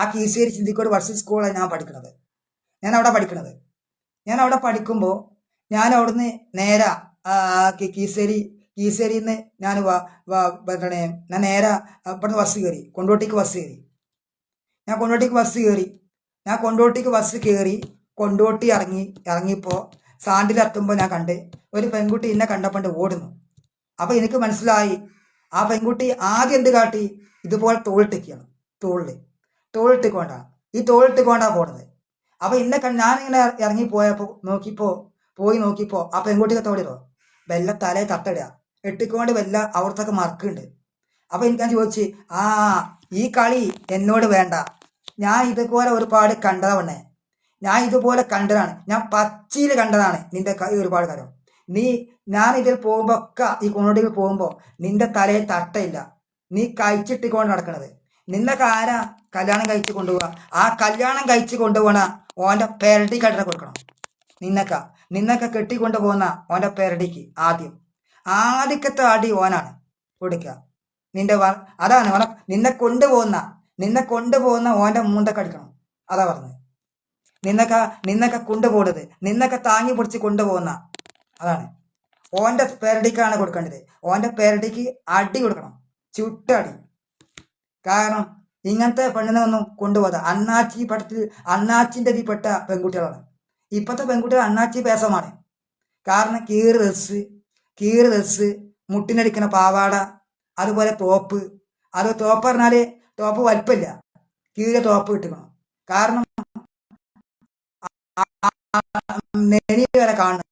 ആ കീശ്ശേരി ചിന്തിക്കോട് വർഷ സ്കൂളാണ് ഞാൻ പഠിക്കുന്നത് ഞാൻ അവിടെ പഠിക്കുന്നത് ഞാൻ അവിടെ പഠിക്കുമ്പോൾ ഞാൻ അവിടുന്ന് നേരെ ആ, കി- കീശ്ശേരി കീശ്ശേരിയിൽ നിന്ന് ഞാൻ എന്താണ് ഞാൻ നേരെ ഇവിടുന്ന് ബസ് കയറി കൊണ്ടോട്ടിക്ക് ബസ് കയറി ഞാൻ കൊണ്ടോട്ടിക്ക് ബസ് കയറി ഞാൻ കൊണ്ടോട്ടിക്ക് ബസ് കയറി കൊണ്ടോട്ടി ഇറങ്ങി ഇറങ്ങിയപ്പോൾ സാണ്ടിലെത്തുമ്പോൾ ഞാൻ കണ്ട് ഒരു പെൺകുട്ടി എന്നെ കണ്ടപ്പോൾ ഓടുന്നു. അപ്പോൾ എനിക്ക് മനസ്സിലായി ആ പെൺകുട്ടി ആദ്യം എന്ത് കാട്ടി? ഇതുപോലെ തോളിട്ടിക്കുകയാണ് തോളിൽ തോളിട്ടിക്കൊണ്ടാ ഈ തോളിട്ടിക്കൊണ്ടാ പോണത്. അപ്പോൾ ഇന്നെ ഞാനിങ്ങനെ ഇറങ്ങി പോയപ്പോൾ നോക്കിപ്പോ പോയി നോക്കിപ്പോ ആ പെൺകുട്ടിക്ക് തോളിടോ വെല്ല തലയെ തട്ടടുക എട്ടിക്കൊണ്ട് വല്ല അവിടത്തൊക്കെ മറക്കുന്നുണ്ട് അപ്പോൾ എനിക്ക് ഞാൻ ചോദിച്ച് ആ ഈ കളി എന്നോട് വേണ്ട. ഞാൻ ഇതുപോലെ ഒരുപാട് കണ്ടതാണ് ഞാൻ ഇതുപോലെ കണ്ടതാണ്. ഞാൻ പച്ചയിൽ കണ്ടതാണ് നിന്റെ ഒരുപാട് കാര്യം നീ ഞാൻ ഇതിൽ പോകുമ്പോ ഒക്കെ ഈ കൊണ്ടോട്ടിൽ പോകുമ്പോൾ നിന്റെ തലയിൽ തട്ടയില്ല. നീ കഴിച്ചിട്ടിക്കൊണ്ട് നടക്കണത്. നിന്നൊക്കെ ആരാ കല്യാണം കഴിച്ച് കൊണ്ടുപോവുക? ആ കല്യാണം കഴിച്ച് കൊണ്ടുപോകണ ഓന്റെ പേരടിക്ക് കടന കൊടുക്കണം. നിന്നക്ക. നിന്നൊക്കെ കെട്ടിക്കൊണ്ടു പോകുന്ന ഓന്റെ പേരടിക്ക് ആദ്യം. ആദ്യക്കത്തെ അടി ഓനാണ് കൊടുക്കുക. നിന്റെ അതാണ് ഓനെ നിന്നെ കൊണ്ടുപോകുന്ന നിന്നെ കൊണ്ടുപോകുന്ന ഓന്റെ മൂണ്ടൊക്കെ അടിക്കണം. അതാ പറഞ്ഞത്. നിന്നൊക്കെ നിന്നൊക്കെ കൊണ്ടുപോകരുത് നിന്നൊക്കെ താങ്ങി പിടിച്ച് കൊണ്ടുപോകുന്ന അതാണ്. ഓന്റെ പേരടിക്കാണ് കൊടുക്കേണ്ടത്. ഓന്റെ പേരടിക്ക് അടി കൊടുക്കണം. ചുട്ടടി. കാരണം ഇങ്ങനത്തെ പെണ്ണിനെ ഒന്നും കൊണ്ടുപോകാതെ അണ്ണാച്ചി പടത്തിൽ അണ്ണാച്ചിന്റെ ഇതിൽപ്പെട്ട പെൺകുട്ടികളാണ് ഇപ്പോഴത്തെ പെൺകുട്ടികൾ അണ്ണാച്ചി പേസമാണ് കാരണം കീറ് ഡ്രസ്സ് കീറ് ഡ്രസ്സ് മുട്ടിനടിക്കുന്ന പാവാട അതുപോലെ തോപ്പ് അത് തോപ്പ് പറഞ്ഞാൽ തോപ്പ് വലിപ്പമില്ല കീഴെ തോപ്പ് കിട്ടണം കാരണം നെനി വരെ കാണുന്നു.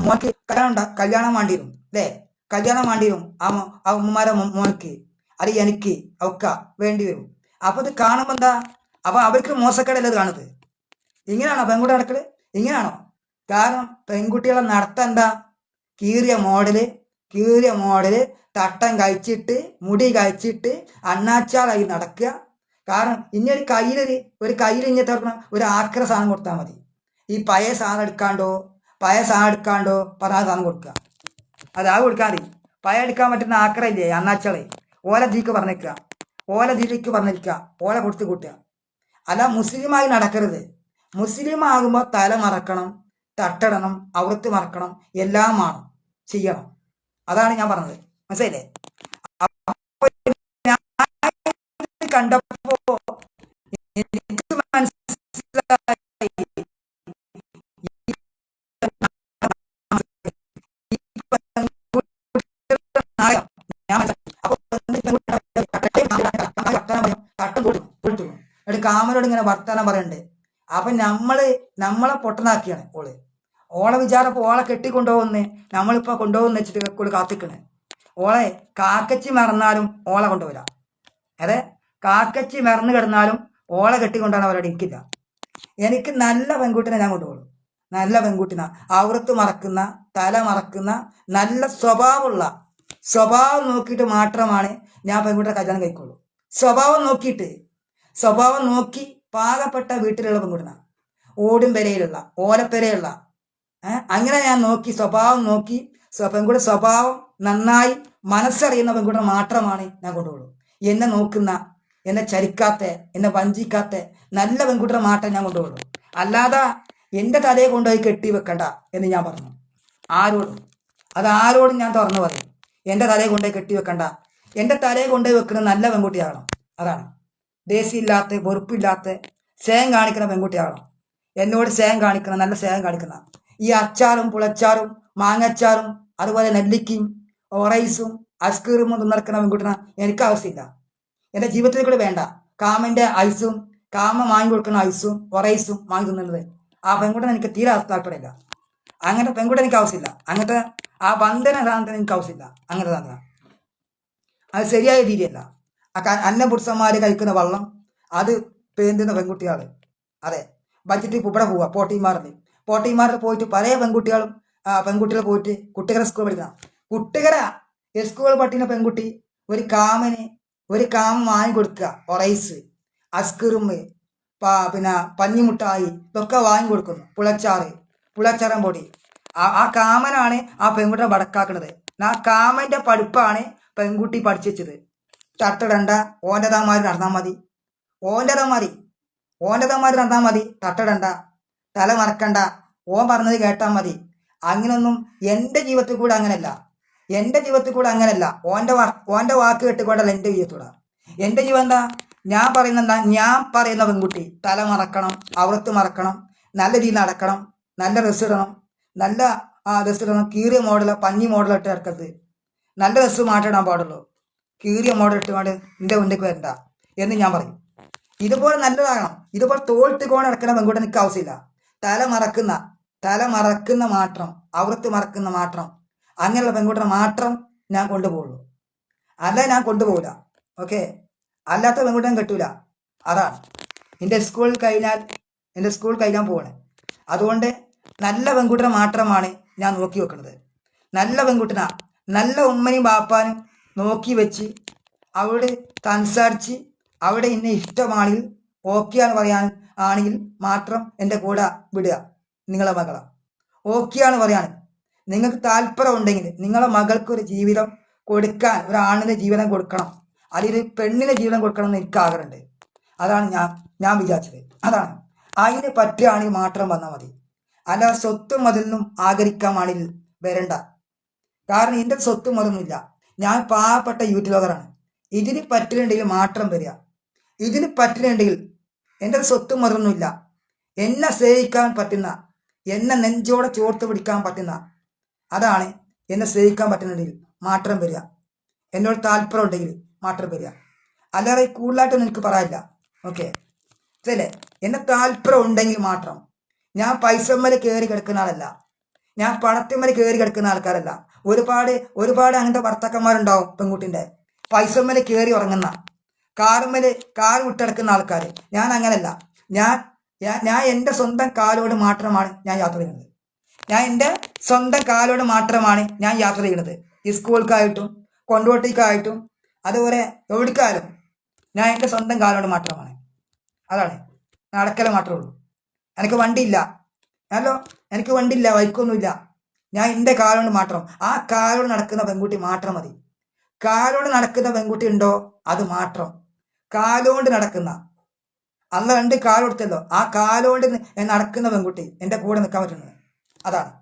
മോക്ക് കല്യാണം കല്യാണം വേണ്ടിയിരുന്നു അല്ലേ? കല്യാണം വേണ്ടിവരും ആ ഉമ്മമാരെ മോക്ക് അത് എനിക്ക് ഒക്ക വേണ്ടി വരും അപ്പൊ ഇത് കാണുമ്പോ എന്താ? അപ്പൊ അവർക്ക് മോശക്കേടല്ലേ ഇത് കാണുന്നത്? ഇങ്ങനെയാണോ പെൺകുട്ടി നടക്കൽ? ഇങ്ങനെയാണോ? കാരണം പെൺകുട്ടികളെ നടത്തം എന്താ കീറിയ മോഡൽ കീറിയ മോഡൽ തട്ടം കഴിച്ചിട്ട് മുടി കഴിച്ചിട്ട് അണ്ണാച്ചാലായി നടക്കുക കാരണം ഇനി ഒരു കയ്യിലൊരു ഒരു കയ്യിൽ ഇനി തുറക്കണം ഒരു ആക്ര സാധനം കൊടുത്താൽ മതി. ഈ പഴയ സാധനം എടുക്കാണ്ടോ? പഴയ സാധനം എടുക്കാണ്ടോ? പറഞ്ഞ സാധനം കൊടുക്കുക. അതാ ആ മതി പഴയ എടുക്കാൻ പറ്റുന്ന ആക്ര ഇല്ലേ? അണ്ണാച്ചാളെ ഓല ദീക്ക് പറഞ്ഞേക്കുക. ഓല ദീക്ക് പറഞ്ഞിരിക്കുക. ഓല കൊടുത്ത് കൂട്ടുക. അല്ല മുസ്ലിമായി നടക്കരുത്. മുസ്ലിം ആകുമ്പോൾ തല മറക്കണം തട്ടടണം അവർത്ത് മറക്കണം എല്ലാം വേണം ചെയ്യണം. അതാണ് ഞാൻ പറഞ്ഞത്. മനസ്സിലായില്ലേ? അപ്പൊ കാമനോട് ഇങ്ങനെ വർത്തമാനം പറയണ്ട്. അപ്പൊ നമ്മൾ നമ്മളെ പൊട്ടനാക്കിയാണ് ഓൾ. ഓളെ വിചാരം ഇപ്പൊ ഓളെ കെട്ടിക്കൊണ്ടുപോകുന്നേ നമ്മളിപ്പോ കൊണ്ടുപോകുന്ന വെച്ചിട്ട് കൂടെ കാത്തിക്കണ്. ഓളെ കാക്കച്ചി മറന്നാലും ഓളെ കൊണ്ടുപോരാ അതെ? കാക്കച്ചി മറന്നു കിടന്നാലും ഓളെ കെട്ടിക്കൊണ്ടാണ് അവരോട് എനിക്കില്ല. എനിക്ക് നല്ല പെൺകുട്ടിനെ ഞാൻ കൊണ്ടുപോകും നല്ല പെൺകുട്ടിന. അവർത്ത് മറക്കുന്ന തല മറക്കുന്ന നല്ല സ്വഭാവമുള്ള സ്വഭാവം നോക്കിയിട്ട് മാത്രമാണ് ഞാൻ പെൺകുട്ടിയുടെ കല്യാണം കഴിക്കുള്ളൂ. സ്വഭാവം നോക്കിയിട്ട് സ്വഭാവം നോക്കി പാകപ്പെട്ട വീട്ടിലുള്ള പെൺകുട്ടിന. ഓടും പെരയിലുള്ള ഓലപ്പെരയുള്ള. അങ്ങനെ ഞാൻ നോക്കി സ്വഭാവം നോക്കി പെൺകുട്ടി സ്വഭാവം നന്നായി മനസ്സറിയുന്ന പെൺകുട്ടി മാത്രമാണ് ഞാൻ കൊണ്ടുപോകുള്ളൂ. എന്നെ നോക്കുന്ന എന്നെ ചരിക്കാത്ത എന്നെ വഞ്ചിക്കാത്ത നല്ല പെൺകുട്ടിയുടെ മാത്രം ഞാൻ കൊണ്ടുപോകുള്ളൂ. അല്ലാതെ എന്റെ തലയെ കൊണ്ടുപോയി കെട്ടി വെക്കണ്ട എന്ന് ഞാൻ പറഞ്ഞു. ആരോടും. അത് ആരോടും ഞാൻ തുറന്നു പറയും. എന്റെ തലയെ കൊണ്ടുപോയി കെട്ടി വെക്കണ്ട. എന്റെ തലയെ കൊണ്ടുപോയി വെക്കുന്ന നല്ല പെൺകുട്ടിയാകണം. അതാണ്. ദേശീയമില്ലാത്ത വെറുപ്പില്ലാത്ത സ്നേഹം കാണിക്കുന്ന പെൺകുട്ടിയാണ് എന്നോട് സ്നേഹം കാണിക്കുന്ന നല്ല സ്നേഹം കാണിക്കുന്ന. ഈ അച്ചാറും പുളച്ചാറും മാങ്ങച്ചാറും അതുപോലെ നെല്ലിക്കയും ഓറൈസും ഐസ്ക്രീമും ഒന്നും നടക്കുന്ന പെൺകുട്ടിനെ എനിക്ക് ആവശ്യമില്ല. എന്റെ ജീവിതത്തിൽ കൂടെ വേണ്ട. കാമന്റെ ഐസും കാമ വാങ്ങി കൊടുക്കുന്ന ഐസും ഒറൈസും വാങ്ങി തിന്നുന്നത്. ആ പെൺകുട്ടനെ എനിക്ക് തീരെ താല്പര്യമില്ല. അങ്ങനത്തെ പെൺകുട്ടി എനിക്ക് ആവശ്യമില്ല. അങ്ങനത്തെ ആ ബന്ധന സാധനത്തിന് എനിക്ക് ആവശ്യമില്ല. അങ്ങനത്തെ അത് ശരിയായ രീതിയല്ല. ആ അന്നപുരുഷന്മാർ കഴിക്കുന്ന വള്ളം അത് പേന്തുന്ന പെൺകുട്ടികൾ അതെ. ബജറ്റ് ഇവിടെ പോവുക പോട്ടിമാറിന് പോട്ടിമാറിൽ പോയിട്ട് പല പെൺകുട്ടികളും പെൺകുട്ടികൾ പോയിട്ട് കുട്ടികളെ സ്കൂൾ പഠിക്കണം. കുട്ടികളെ സ്കൂൾ പഠിക്കുന്ന പെൺകുട്ടി ഒരു കാമന് ഒരു കാമം വാങ്ങി കൊടുക്കുക ഒറൈസ് അസ്കിറുമ്പ് പിന്നെ പഞ്ഞിമുട്ടായി ഇതൊക്കെ വാങ്ങി കൊടുക്കുന്നു പുളച്ചാറ് പുളച്ചാറൻ പൊടി. ആ കാമനാണ് ആ പെൺകുട്ടിയെ വടക്കാക്കുന്നത് ആ കാമന്റെ പഠിപ്പാണ് പെൺകുട്ടി പഠിച്ചു വെച്ചത് തട്ടടണ്ട ഓന്റെതാമാര് നടന്നാൽ മതി. ഓന്റെതാമാരി ഓന്റെതാമാര് നടന്നാൽ മതി തട്ടിടണ്ട തല മറക്കണ്ട ഓൻ പറഞ്ഞത് കേട്ടാൽ മതി. അങ്ങനൊന്നും എന്റെ ജീവിതത്തിൽ കൂടെ അങ്ങനെയല്ല എന്റെ ജീവിതത്തിൽ കൂടെ അങ്ങനെയല്ല ഓന്റെ ഓന്റെ വാക്ക് കേട്ടുകൊണ്ടല്ല എന്റെ ജീവിതത്തിലൂടെ. എന്റെ ജീവിതം എന്താ? ഞാൻ പറയുന്ന എന്താ? ഞാൻ പറയുന്ന പെൺകുട്ടി തല മറക്കണം അവർത്ത് മറക്കണം നല്ല രീതിയിൽ നടക്കണം നല്ല ഡ്രസ്സ് ഇടണം നല്ല ആ ഡ്രസ്സ് ഇടണം കീറിയ മോഡൽ പഞ്ഞി മോഡൽ ഇട്ട് ഇറക്കരുത് നല്ല ഡ്രസ്സ് മാറ്റിടാൻ പാടുള്ളൂ. കീറിയ മോഡൽ ഇട്ടുകൊണ്ട് നിന്റെ മുന്നിലേക്ക് വരണ്ട എന്ന് ഞാൻ പറയും. ഇതുപോലെ നല്ലതാകണം. ഇതുപോലെ തോൾട്ട് കോൺ ഇറക്കണ പെൺകുട്ടി നിൽക്കുക ആവശ്യമില്ല. തല മറക്കുന്ന തല മറക്കുന്ന മാത്രം അവിടത്ത് മറക്കുന്ന മാത്രം അങ്ങനെയുള്ള പെൺകുട്ടിനെ മാത്രം ഞാൻ കൊണ്ടുപോകുള്ളൂ അല്ല ഞാൻ കൊണ്ടുപോകില്ല ഓക്കെ? അല്ലാത്ത പെൺകുട്ടിയെ കെട്ടൂല. അതാണ്. എന്റെ സ്കൂൾ കഴിഞ്ഞാൽ എന്റെ സ്കൂൾ കഴിഞ്ഞാൽ പോകണേ അതുകൊണ്ട് നല്ല പെൺകുട്ടിനെ മാത്രമാണ് ഞാൻ നോക്കി വെക്കുന്നത്. നല്ല പെൺകുട്ടിനാ. നല്ല ഉമ്മനും ബാപ്പാനും നോക്കി വെച്ച് അവിടെ സംസാരിച്ച് അവിടെ എന്നെ ഇഷ്ടമാണെങ്കിൽ ഓക്കെയാണ് പറയാൻ ആണെങ്കിൽ മാത്രം എന്റെ കൂടെ വിടുക. നിങ്ങളെ മകളെ. ഓക്കെയാണ് പറയാൻ. നിങ്ങൾക്ക് താല്പര്യം ഉണ്ടെങ്കിൽ നിങ്ങളെ മകൾക്ക് ഒരു ജീവിതം കൊടുക്കാൻ ഒരു ആണിന് ജീവിതം കൊടുക്കണം. അല്ലെങ്കിൽ പെണ്ണിന് ജീവിതം കൊടുക്കണം എന്ന് എനിക്ക് ആഗ്രഹമുണ്ട്. അതാണ് ഞാൻ ഞാൻ വിചാരിച്ചത്. അതാണ്. അതിന് പറ്റുകയാണെങ്കിൽ മാത്രം വന്നാൽ മതി. അല്ല സ്വത്തും അതിൽ നിന്നും ആഗ്രഹിക്കാൻ ആണെങ്കിൽ വരണ്ട. കാരണം എന്റെ സ്വത്തും അതൊന്നുമില്ല ഞാൻ പാവപ്പെട്ട യൂട്യൂബറാണ്. ഇതിന് പറ്റിലുണ്ടെങ്കിൽ മാത്രം വരിക. ഇതിന് പറ്റിലുണ്ടെങ്കിൽ എന്റെ സ്വത്ത് മറന്നില്ല എന്നെ സ്നേഹിക്കാൻ പറ്റുന്ന എന്നെ നെഞ്ചോടെ ചോർത്ത് പിടിക്കാൻ പറ്റുന്ന അതാണ് എന്നെ സ്നേഹിക്കാൻ പറ്റുന്നുണ്ടെങ്കിൽ മാത്രം വരിക. എന്നോട് താല്പര്യം ഉണ്ടെങ്കിൽ മാത്രം വരിക. അല്ലാതെ കൂടുതലായിട്ടൊന്നും എനിക്ക് പറയാനില്ല. ഓക്കെ. ശരിയല്ലേ എന്നെ താല്പര്യം ഉണ്ടെങ്കിൽ മാത്രം. ഞാൻ പൈസമ്മൽ കയറി കിടക്കുന്ന ആളല്ല. ഞാൻ പണത്തിന്മേൽ കയറി കിടക്കുന്ന ആൾക്കാരല്ല. ഒരുപാട് ഒരുപാട് അങ്ങനത്തെ ഭർത്താക്കന്മാരുണ്ടാവും പെൺകുട്ടിന്റെ. പൈസമ്മേൽ കയറി ഉറങ്ങുന്ന. കാറുമ്മേൽ കാർ വിട്ടിടക്കുന്ന ആൾക്കാർ. ഞാൻ അങ്ങനല്ല. ഞാൻ ഞാൻ- എന്റെ സ്വന്തം കാലോട് മാത്രമാണ് ഞാൻ യാത്ര ചെയ്യുന്നത്. ഞാൻ എന്റെ സ്വന്തം കാലോട് മാത്രമാണ് ഞാൻ യാത്ര ചെയ്യുന്നത്. ഈ സ്കൂൾക്കായിട്ടും കൊണ്ടോട്ടിക്കായിട്ടും അതുപോലെ എവിടേക്കായാലും ഞാൻ എന്റെ സ്വന്തം കാലോട് മാത്രമാണ്. അതാണ്. നടക്കല മാത്രമേ ഉള്ളൂ. എനിക്ക് വണ്ടിയില്ല. ഹലോ എനിക്ക് വണ്ടിയില്ല ബൈക്കൊന്നുമില്ല. ഞാൻ എന്റെ കാലോട് മാത്രം ആ കാലോട് നടക്കുന്ന പെൺകുട്ടി മാത്രം മതി. കാലോട് നടക്കുന്ന പെൺകുട്ടി ഉണ്ടോ? അത് മാത്രം. കാലോണ്ട് നടക്കുന്ന. അന്ന് രണ്ട് കാലെടുത്തല്ലോ ആ കാലോണ്ട് നടക്കുന്ന പെൺകുട്ടി എന്റെ കൂടെ നിൽക്കാൻ പറ്റുന്നത്. അതാണ്.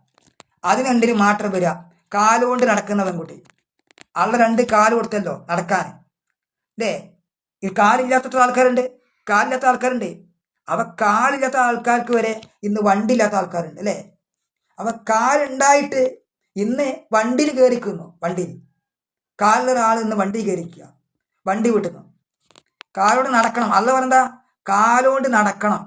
അതിനെന്തിന് മാത്രം വരിക? കാലുകൊണ്ട് നടക്കുന്ന പെൺകുട്ടി. അള്ള രണ്ട് കാൽ കൊടുത്തല്ലോ നടക്കാൻ. അല്ലേ ഈ കാലില്ലാത്ത ആൾക്കാരുണ്ട്. കാലില്ലാത്ത ആൾക്കാരുണ്ട്. അവ കാലില്ലാത്ത ആൾക്കാർക്ക് വരെ ഇന്ന് വണ്ടില്ലാത്ത ആൾക്കാരുണ്ട് അല്ലേ? അവ കാലുണ്ടായിട്ട് ഇന്ന് വണ്ടിയിൽ കയറിക്കുന്നു വണ്ടിയിൽ. കാലിലൊരാൾ ഇന്ന് വണ്ടി കയറിക്കുക വണ്ടി വിട്ടുന്നു കാലോട് നടക്കണം അല്ല പറഞ്ഞാ കാലോണ്ട് നടക്കണം.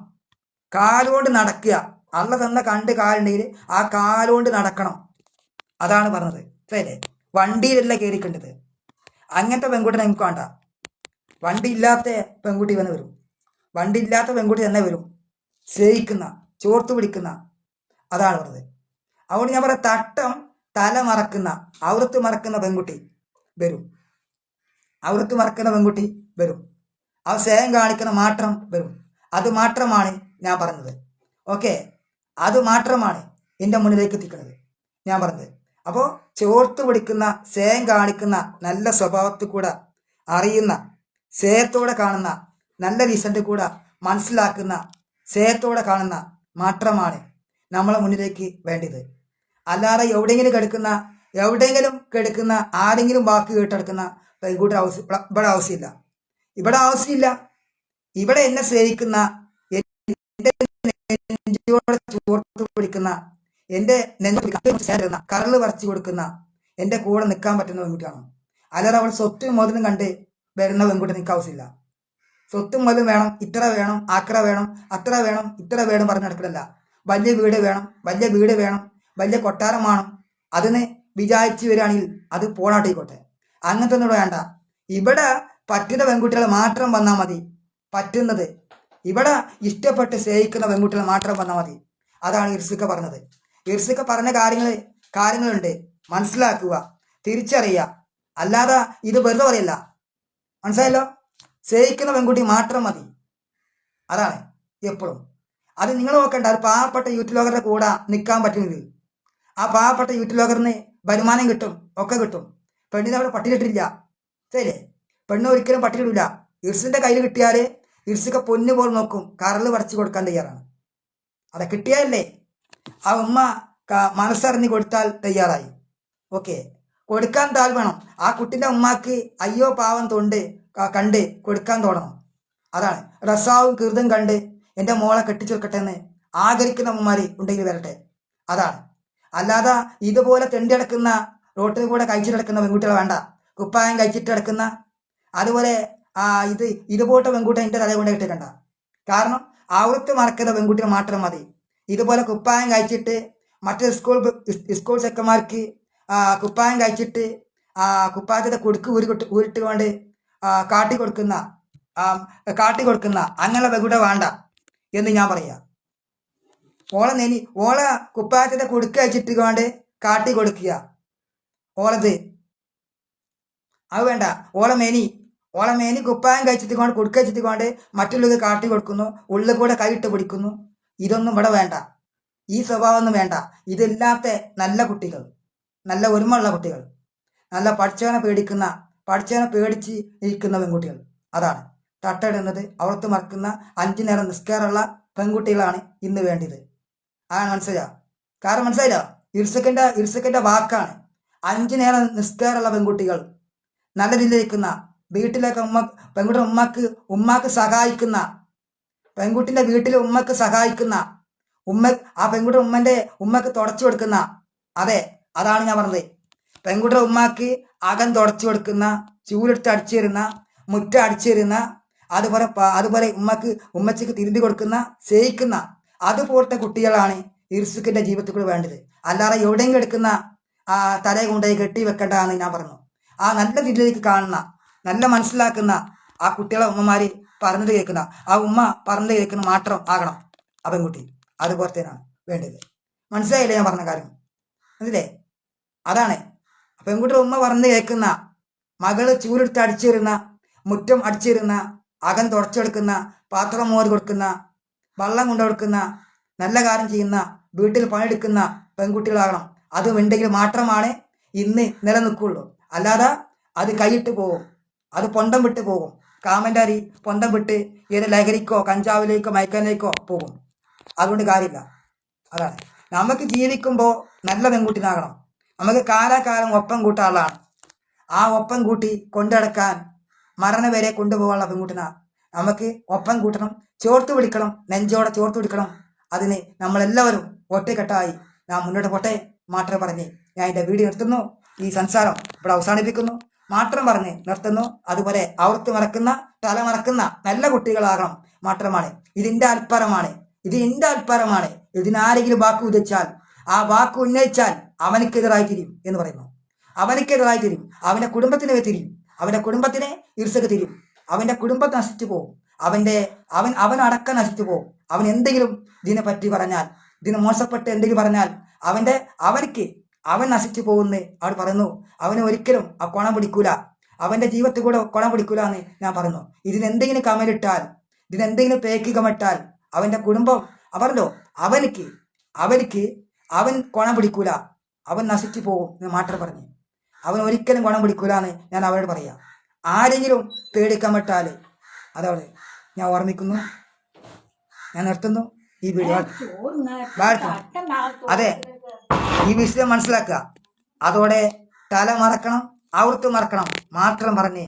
കാലുകൊണ്ട് നടക്കുക. അള്ള തന്ന കണ്ട് കാലുണ്ടെങ്കിൽ ആ കാലുകൊണ്ട് നടക്കണം. അതാണ് പറഞ്ഞത്. അല്ലേ വണ്ടിയിലല്ല കയറിക്കേണ്ടത് അങ്ങനത്തെ പെൺകുട്ടി നമുക്ക് വേണ്ട. വണ്ടി ഇല്ലാത്ത പെൺകുട്ടി വന്ന് വരും. വണ്ടി ഇല്ലാത്ത പെൺകുട്ടി തന്നെ വരും. സ്നേഹിക്കുന്ന ചോർത്തു പിടിക്കുന്ന അതാണ് പറഞ്ഞത് അതുകൊണ്ട് ഞാൻ പറയാം തട്ടം തല മറക്കുന്ന ഔറത്ത് മറക്കുന്ന പെൺകുട്ടി വരും. ഔറത്ത് മറക്കുന്ന പെൺകുട്ടി വരും. ആ സ്നേഹം കാണിക്കുന്ന മാത്രം വരും. അത് മാത്രമാണ് ഞാൻ പറഞ്ഞത്. ഓക്കെ? അത് മാത്രമാണ് എന്റെ മുന്നിലേക്ക് എത്തിക്കുന്നത്. ഞാൻ പറഞ്ഞത്. അപ്പോൾ ചോർത്ത് പിടിക്കുന്ന സ്നേഹം കാണിക്കുന്ന നല്ല സ്വഭാവത്തിൽ കൂടെ അറിയുന്ന സ്നേഹത്തോടെ കാണുന്ന നല്ല റീസന്റ് കൂടെ മനസ്സിലാക്കുന്ന സ്നേഹത്തോടെ കാണുന്ന മാത്രമാണ് നമ്മളെ മുന്നിലേക്ക് വേണ്ടത്. അല്ലാതെ എവിടെയെങ്കിലും കിടക്കുന്ന എവിടെയെങ്കിലും കിടക്കുന്ന ആരെങ്കിലും വാക്ക് കേട്ടെടുക്കുന്ന പെൺകുട്ടി ആവശ്യം ഇവിടെ ആവശ്യമില്ല. ഇവിടെ ആവശ്യമില്ല. ഇവിടെ എന്നെ സ്നേഹിക്കുന്ന ചോർത്ത് പിടിക്കുന്ന എന്റെ നെഞ്ചുന്ന കരൾ വരച്ചു കൊടുക്കുന്ന എന്റെ കൂടെ നിൽക്കാൻ പറ്റുന്ന പെൺകുട്ടിയാണ്. അല്ലാതെ അവൾ സ്വത്തും മോദനം കണ്ട് വരുന്ന പെൺകുട്ടി നിൽക്കാൻ ആവശ്യമില്ല. സ്വത്തും മുതലും വേണം ഇത്ര വേണം ആക്ര വേണം അത്ര വേണം ഇത്ര വേണം പറഞ്ഞ് നടക്കില്ല വലിയ വീട് വേണം വലിയ വീട് വേണം വലിയ കൊട്ടാരം വേണം. അതിന് വിചാരിച്ചു വരികയാണെങ്കിൽ അത് പോണാട്ടിക്കോട്ടെ. അങ്ങനത്തെ ഒന്നും വേണ്ട. ഇവിടെ പറ്റുന്ന പെൺകുട്ടികൾ മാത്രം വന്നാൽ മതി. പറ്റുന്നത്. ഇവിടെ ഇഷ്ടപ്പെട്ട് സ്നേഹിക്കുന്ന പെൺകുട്ടികൾ മാത്രം വന്നാൽ മതി. അതാണ് ഇർസിക്ക പറഞ്ഞത്. ഇർസിക്ക പറഞ്ഞ കാര്യങ്ങൾ കാര്യങ്ങളുണ്ട്. മനസ്സിലാക്കുക തിരിച്ചറിയുക. അല്ലാതെ ഇത് വെറുതെ പറയല്ല. മനസ്സിലായല്ലോ? സ്നേഹിക്കുന്ന പെൺകുട്ടി മാത്രം മതി. അതാണ് എപ്പോഴും. അത് നിങ്ങൾ നോക്കണ്ട അത് പാവപ്പെട്ട യൂത്ത് ലോകറുടെ കൂടെ നിൽക്കാൻ പറ്റുന്നത് ആ പാവപ്പെട്ട യൂത്ത് ലോകറിന് വരുമാനം കിട്ടും ഒക്കെ കിട്ടും. പെണ്ണിനെ അവിടെ പട്ടിയിട്ടില്ല ശരിയല്ലേ? പെണ്ണ് ഒരിക്കലും പട്ടിയിടില്ല ഇർസിന്റെ കയ്യിൽ കിട്ടിയാൽ ഇർസൊക്കെ പൊന്നു പോലെ നോക്കും കറൽ പറിച്ചു കൊടുക്കാൻ തയ്യാറാണ്. അത് കിട്ടിയാലല്ലേ? ആ ഉമ്മ മനസ്സറിഞ്ഞ് കൊടുത്താൽ തയ്യാറായി. ഓക്കെ. കൊടുക്കാൻ താൽ വേണം. ആ കുട്ടിന്റെ ഉമ്മാക്ക് അയ്യോ പാവം തൊണ്ട് കണ്ട് കൊടുക്കാൻ തോന്നണം. അതാണ്. റസാവും കീർത്തും കണ്ട് എന്റെ മോളെ കെട്ടിച്ചെടുക്കട്ടെ എന്ന് ആഗ്രഹിക്കുന്ന അമ്മമാര് ഉണ്ടെങ്കിൽ വരട്ടെ. അതാണ്. അല്ലാതെ ഇതുപോലെ തെണ്ടി കിടക്കുന്ന റോട്ടിൽ കൂടെ കഴിച്ചിട്ട് കിടക്കുന്ന പെൺകുട്ടികൾ വേണ്ട. കുപ്പായം കഴിച്ചിട്ട് കിടക്കുന്ന അതുപോലെ ഇത് ഇതുപോലത്തെ പെൺകുട്ടി എന്റെ തല കൊണ്ട് കിട്ടിക്കണ്ട. കാരണം ആവൃത്തി മറക്കുന്ന പെൺകുട്ടികൾ മാത്രം മതി. ഇതുപോലെ കുപ്പായം കഴിച്ചിട്ട് മറ്റു സ്കൂൾ സ്കൂൾ ചെക്കന്മാർക്ക് കുപ്പായം കഴിച്ചിട്ട് ആ കുപ്പായത്തിന്റെ കുടുക്ക് ഊരി ഊരിട്ട് ഊരിട്ടുകൊണ്ട് ആ, കാട്ടി കൊടുക്കുന്ന ആ, കാട്ടി കൊടുക്കുന്ന അങ്ങനെ പെൺകുട്ടി വേണ്ട എന്ന് ഞാൻ പറയാം. ഓളെ നെനി ഓളെ കുപ്പായത്തിന്റെ കുടുക്ക വെച്ചിട്ട് കൊണ്ട് കാട്ടി കൊടുക്കുക. ഓളത്. അത് വേണ്ട. ഓളെ മേനി ഓളെ മേനി കുപ്പായം കഴിച്ചിട്ട് കൊണ്ട് കുടുക്ക വെച്ചിട്ട് കൊണ്ട് മറ്റുള്ളത് കാട്ടി കൊടുക്കുന്നു ഉള്ളിൽ കൂടെ കൈയിട്ട് പിടിക്കുന്നു. ഇതൊന്നും ഇവിടെ വേണ്ട. ഈ സ്വഭാവമൊന്നും വേണ്ട. ഇതില്ലാത്ത നല്ല കുട്ടികൾ നല്ല ഒരുമുള്ള കുട്ടികൾ നല്ല പഠിച്ചവനെ പേടിക്കുന്ന പഠിച്ചവനെ പേടിച്ച് ഇരിക്കുന്ന പെൺകുട്ടികൾ. അതാണ്. തട്ടയിടുന്നത് അവർക്ക് മറക്കുന്ന അഞ്ചു നേരം നിസ്കാരമുള്ള പെൺകുട്ടികളാണ് ഇന്ന് വേണ്ടത്. അതാണ് മനസ്സിലാ കാരണം മനസ്സിലായില്ല ഇർസക്കിന്റെ ഇർസക്കിന്റെ വാക്കാണ്. അഞ്ചു നേരം നിസ്കാരമുള്ള പെൺകുട്ടികൾ നല്ല രീതിയിലിരിക്കുന്ന വീട്ടിലേക്ക് ഉമ്മ പെൺകുട്ടിയുടെ ഉമ്മക്ക് ഉമ്മാക്ക് സഹായിക്കുന്ന പെൺകുട്ടിന്റെ വീട്ടിലെ ഉമ്മക്ക് സഹായിക്കുന്ന ഉമ്മ ആ പെൺകുട്ടിയുടെ ഉമ്മന്റെ ഉമ്മക്ക് തുടച്ചു കൊടുക്കുന്ന. അതെ അതാണ് ഞാൻ പറഞ്ഞത്. പെൺകുട്ടിയുടെ ഉമ്മാക്ക് അകം തുടച്ചു കൊടുക്കുന്ന ചൂലെടുത്ത് അടിച്ചു തരുന്ന മുറ്റ അടിച്ചു തരുന്ന അതുപോലെ അതുപോലെ ഉമ്മക്ക് ഉമ്മച്ചക്ക് തിരുതി കൊടുക്കുന്ന സേയിക്കുന്ന അതുപോലത്തെ കുട്ടികളാണ് ഇർസുക്കിന്റെ ജീവിതത്തിൽ കൂടെ വേണ്ടത്. അല്ലാതെ എവിടെയെങ്കിലും എടുക്കുന്ന ആ തലയെ കൊണ്ടുപോയി കെട്ടി വെക്കേണ്ടതാണെന്ന് ഞാൻ പറഞ്ഞു. ആ നല്ല രീതിയിലേക്ക് കാണുന്ന നല്ല മനസ്സിലാക്കുന്ന ആ കുട്ടികളെ ഉമ്മമാര് പറഞ്ഞത് കേൾക്കുന്ന ആ ഉമ്മ പറഞ്ഞത് കേൾക്കുന്ന മാത്രം ആകണം ആ പെൺകുട്ടി. അതുപോലെ തന്നെയാണ് വേണ്ടത്. മനസ്സിലായില്ലേ ഞാൻ പറഞ്ഞ കാര്യം? മനസ്സിലേ അതാണ്. പെൺകുട്ടിയുടെ ഉമ്മ പറഞ്ഞ് കേൾക്കുന്ന മകൾ ചൂരെടുത്ത് അടിച്ചിരുന്ന മുറ്റം അടിച്ചിരുന്ന അകം തുടച്ചെടുക്കുന്ന പാത്രം മോര് കൊടുക്കുന്ന വള്ളം കൊണ്ടു കൊടുക്കുന്ന നല്ല കാര്യം ചെയ്യുന്ന വീട്ടിൽ പണിയെടുക്കുന്ന പെൺകുട്ടികളാകണം. അതും ഉണ്ടെങ്കിൽ മാത്രമാണ് ഇന്ന് നിലനിൽക്കുള്ളൂ. അല്ലാതെ അത് കൈയിട്ട് പോകും. അത് പൊണ്ടം വിട്ട് പോകും. കാമന്റെ അരി പൊണ്ടം വിട്ട് ഏത് ലഹരിക്കോ കഞ്ചാവിലേക്കോ മയക്കാനിലേക്കോ പോകും. അതുകൊണ്ട് കാര്യമില്ല. അതാണ്. നമുക്ക് ജീവിക്കുമ്പോൾ നല്ല പെൺകുട്ടിനാകണം നമുക്ക് കാലാകാലം ഒപ്പം കൂട്ടാളാണ് ആ ഒപ്പം കൂട്ടി കൊണ്ടടക്കാൻ മരണം വരെ കൊണ്ടുപോകാനുള്ള പെൺകുട്ടിനാ. നമുക്ക് ഒപ്പം കൂട്ടണം ചോർത്ത് പിടിക്കണം നെഞ്ചോടെ ചോർത്ത് പിടിക്കണം. അതിന് നമ്മളെല്ലാവരും ഒറ്റക്കെട്ടായി നാം മുന്നോട്ട് പോട്ടെ മാത്രം പറഞ്ഞ് ഞാൻ എന്റെ വീഡിയോ നിർത്തുന്നു. ഈ സംസാരം ഇവിടെ അവസാനിപ്പിക്കുന്നു. മാത്രം പറഞ്ഞ് നിർത്തുന്നു. അതുപോലെ അവർക്ക് മറക്കുന്ന തല മറക്കുന്ന നല്ല കുട്ടികളാകണം മാത്രമാണ്. ഇതിന്റെ അൽപ്പരമാണ്. ഇത് എന്റെ അൽപ്പരമാണ്. ഇതിനാരെങ്കിലും വാക്ക് ഉദിച്ചാൽ ആ വാക്ക് ഉന്നയിച്ചാൽ അവനക്കെതിരായി തിരിയും എന്ന് പറയുന്നു. അവനക്കെതിരായി തിരിയും. അവന്റെ കുടുംബത്തിനെ തിരിയും. അവന്റെ കുടുംബത്തിനെ ഇർസക്ക് തിരിയും. അവന്റെ കുടുംബത്തെ നശിച്ചു പോകും. അവന്റെ അവൻ അവൻ അടക്കം നശിച്ചു പോകും. അവൻ എന്തെങ്കിലും ഇതിനെ പറ്റി പറഞ്ഞാൽ ഇതിന് മോശപ്പെട്ട് എന്തെങ്കിലും പറഞ്ഞാൽ അവന്റെ അവനക്ക് അവൻ നശിച്ചു പോകുന്നു അവർ പറയുന്നു. അവന് ഒരിക്കലും ആ കൊണം പിടിക്കൂല. അവന്റെ ജീവിതത്തിൽ കൂടെ കൊണം പിടിക്കൂല എന്ന് ഞാൻ പറഞ്ഞു ഇതിനെന്തെങ്കിലും കമലിട്ടാൽ ഇതിനെന്തെങ്കിലും പേക്ക് കമിട്ടാൽ അവന്റെ കുടുംബം അവരല്ലോ അവനിക്ക് അവനിക്ക് അവൻ കൊണം പിടിക്കൂല. അവൻ നശിച്ചു പോകും എന്ന് മാറ്റർ പറഞ്ഞു. അവൻ ഒരിക്കലും ഗുണം പിടിക്കൂല എന്ന് ഞാൻ അവരോട് പറയാം. ആരെങ്കിലും പേടിക്കാൻ വിട്ടാൽ അതവിടെ ഞാൻ ഓർമ്മിക്കുന്നു. ഞാൻ നിർത്തുന്നു. ഈ വീഡിയോ. അതെ. ഈ വിഷയം മനസ്സിലാക്കുക. അതോടെ തല മറക്കണം ആവൃത്തി മറക്കണം മാത്രം പറഞ്ഞ്